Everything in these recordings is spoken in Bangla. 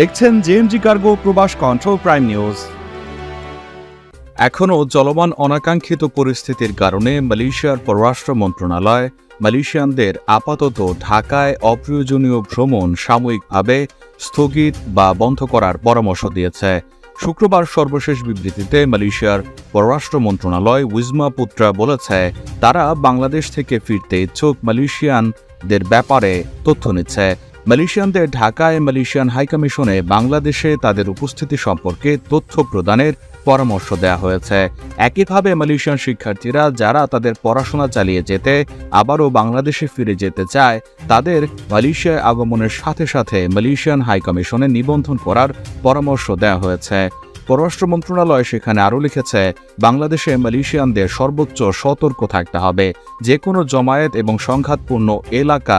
দেখছেন জেএমজি কার্গো প্রবাস কন্ট্রোল প্রাইম নিউজ এখনও চলমান অনাকাঙ্ক্ষিত পরিস্থিতির কারণে মালয়েশিয়ার পররাষ্ট্র মন্ত্রণালয়, মালয়েশিয়ানদের আপাতত ঢাকায় অপ্রয়োজনীয় ভ্রমণ সাময়িকভাবে স্থগিত বা বন্ধ করার পরামর্শ দিয়েছে। শুক্রবার সর্বশেষ বিবৃতিতে মালয়েশিয়ার পররাষ্ট্র মন্ত্রণালয় উইজমা পুত্রা বলেছে, তারা বাংলাদেশ থেকে ফিরতে ইচ্ছুক মালয়েশিয়ানদের ব্যাপারে তথ্য নিচ্ছে। মালয়েশিয়ানদের ঢাকায় মালয়েশিয়ান হাইকমিশনে বাংলাদেশে তাদের উপস্থিতি সম্পর্কে তথ্য প্রদানের পরামর্শ দেওয়া হয়েছে। একইভাবে মালয়েশিয়ান শিক্ষার্থীরা যারা তাদের পড়াশোনা চালিয়ে যেতে, আবারও বাংলাদেশে ফিরে যেতে চায়, তাদের মালয়েশিয়ায় আগমনের সাথে সাথে মালয়েশিয়ান হাইকমিশনে নিবন্ধন করার পরামর্শ দেওয়া হয়েছে। পররাষ্ট্র মন্ত্রণালয় সেখানে আরও লিখেছে, বাংলাদেশে মালয়েশিয়ানদের সর্বোচ্চ সতর্ক থাকতে হবে। যে কোনো জমায়েত এবং সংঘাতপূর্ণ এলাকা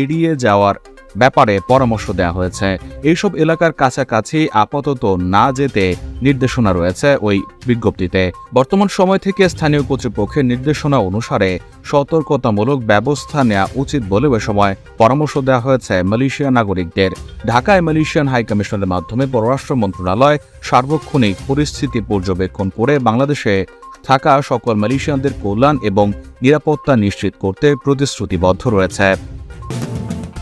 এড়িয়ে যাওয়ার ব্যাপারে পরামর্শ দেওয়া হয়েছে। এইসব এলাকার কাছাকাছি আপাতত না যেতে নির্দেশনা রয়েছে ওই বিজ্ঞপ্তিতে। বর্তমান সময় থেকে স্থানীয় কর্তৃপক্ষের নির্দেশনা অনুসারে সতর্কতামূলক ব্যবস্থা নেওয়া উচিত বলেও এ সময় পরামর্শ দেওয়া হয়েছে মালয়েশিয়া নাগরিকদের। ঢাকায় মালয়েশিয়ান হাইকমিশনের মাধ্যমে পররাষ্ট্র মন্ত্রণালয় সার্বক্ষণিক পরিস্থিতি পর্যবেক্ষণ করে বাংলাদেশে থাকা সকল মালয়েশিয়ানদের কল্যাণ এবং নিরাপত্তা নিশ্চিত করতে প্রতিশ্রুতিবদ্ধ রয়েছে।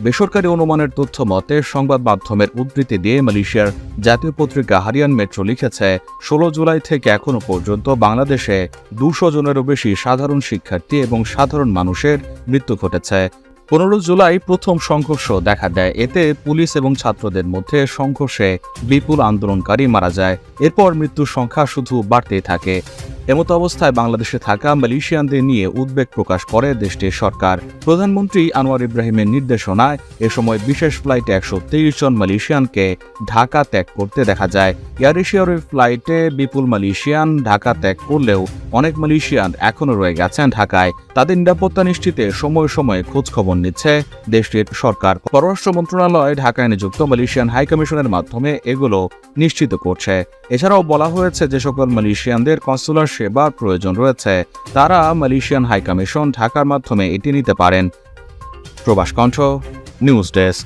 বেসরকারি অনুমানের তথ্য মতে, সংবাদ মাধ্যমের উদ্ধৃতি দিয়ে মালয়েশিয়ার জাতীয় পত্রিকা হারিয়ান মেট্রো লিখেছে, ষোলো জুলাই থেকে এখনও পর্যন্ত বাংলাদেশে দুশো জনেরও বেশি সাধারণ শিক্ষার্থী এবং সাধারণ মানুষের মৃত্যু ঘটেছে। পনেরো জুলাই প্রথম সংঘর্ষ দেখা দেয়। এতে পুলিশ এবং ছাত্রদের মধ্যে সংঘর্ষে বিপুল আন্দোলনকারী মারা যায়। এরপর মৃত্যুর সংখ্যা শুধু বাড়তেই থাকে। এমতো অবস্থায় বাংলাদেশে থাকা মালয়েশিয়ানদের নিয়ে উদ্বেগ প্রকাশ করে দেশটির সরকার। প্রধানমন্ত্রী আনোয়ার ইব্রাহিমের নির্দেশনায় এ সময় বিশেষ ফ্লাইটে একশো তেইশ জন মালয়েশিয়ানকে ঢাকা ত্যাগ করতে দেখা যায়। এয়ার এশিয়ার ফ্লাইটে বিপুল মালয়েশিয়ান ঢাকা ত্যাগ করলেও অনেক মালয়েশিয়ান এখনও রয়ে গেছেন ঢাকায়। তাদের নিরাপত্তা নিশ্চিতে সময়ে সময়ে খোঁজখবর নিচ্ছে দেশটির সরকার। পররাষ্ট্র মন্ত্রণালয় ঢাকায় নিযুক্ত মালয়েশিয়ান হাইকমিশনের মাধ্যমে এগুলো নিশ্চিত করছে। এছাড়াও বলা হয়েছে যে সকল মালয়েশিয়ানদের কনসুলার সেবার প্রয়োজন রয়েছে। তারা মালয়েশিয়ান হাইকমিশন ঢাকার মাধ্যমে এটি নিতে পারেন। প্রবাস কণ্ঠ, নিউজ ডেস্ক।